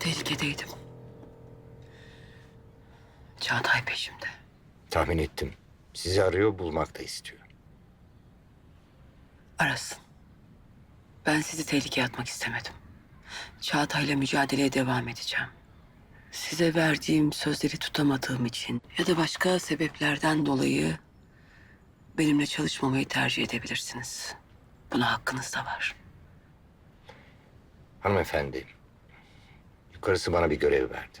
tehlikedeydim. Çağatay peşimde. Tahmin ettim. Sizi arıyor, bulmak da istiyor. Arasın. Ben sizi tehlikeye atmak istemedim. Çağatay'la mücadeleye devam edeceğim. Size verdiğim sözleri tutamadığım için ya da başka sebeplerden dolayı benimle çalışmamayı tercih edebilirsiniz. Buna hakkınız da var. Hanımefendi, yukarısı bana bir görev verdi.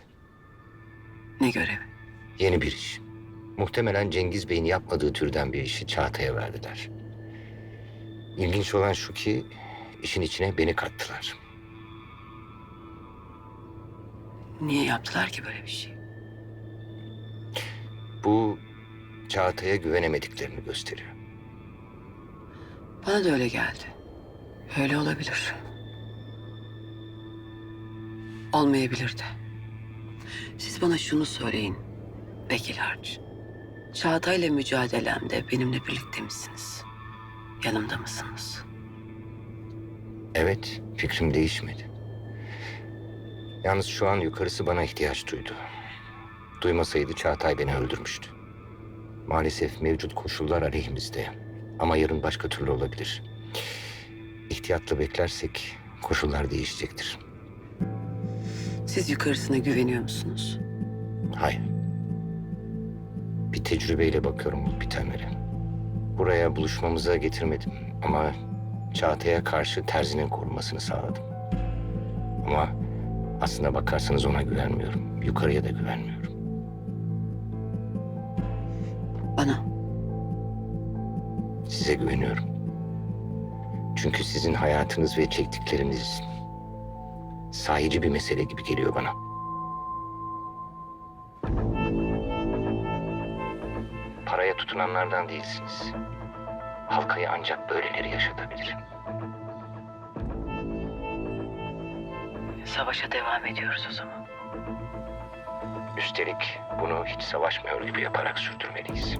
Ne görevi? Yeni bir iş. Muhtemelen Cengiz Bey'in yapmadığı türden bir işi Çağatay'a verdiler. İlginç olan şu ki işin içine beni kattılar. Niye yaptılar ki böyle bir şey? Bu Çağatay'a güvenemediklerini gösteriyor. Bana da öyle geldi. Öyle olabilir. Olmayabilir de. Siz bana şunu söyleyin. Vekil Harç. Çağatay'la mücadelemde benimle birlikte misiniz? Yanımda mısınız? Evet, fikrim değişmedi. Yalnız şu an yukarısı bana ihtiyaç duydu. Duymasaydı Çağatay beni öldürmüştü. Maalesef mevcut koşullar aleyhimizde. Ama yarın başka türlü olabilir. İhtiyatla beklersek koşullar değişecektir. Siz yukarısına güveniyor musunuz? Hayır. Bir tecrübeyle bakıyorum bu bitenlere. Buraya buluşmamıza getirmedim ama Çağatay'a karşı terzinin korumasını sağladım. Ama aslına bakarsanız ona güvenmiyorum. Yukarıya da güvenmiyorum. Bana. Size güveniyorum. Çünkü sizin hayatınız ve çektikleriniz sahici bir mesele gibi geliyor bana. Paraya tutunanlardan değilsiniz. Halkayı ancak böyleleri yaşatabilir. Savaşa devam ediyoruz o zaman. Üstelik bunu hiç savaşmıyor gibi yaparak sürdürmeliyiz.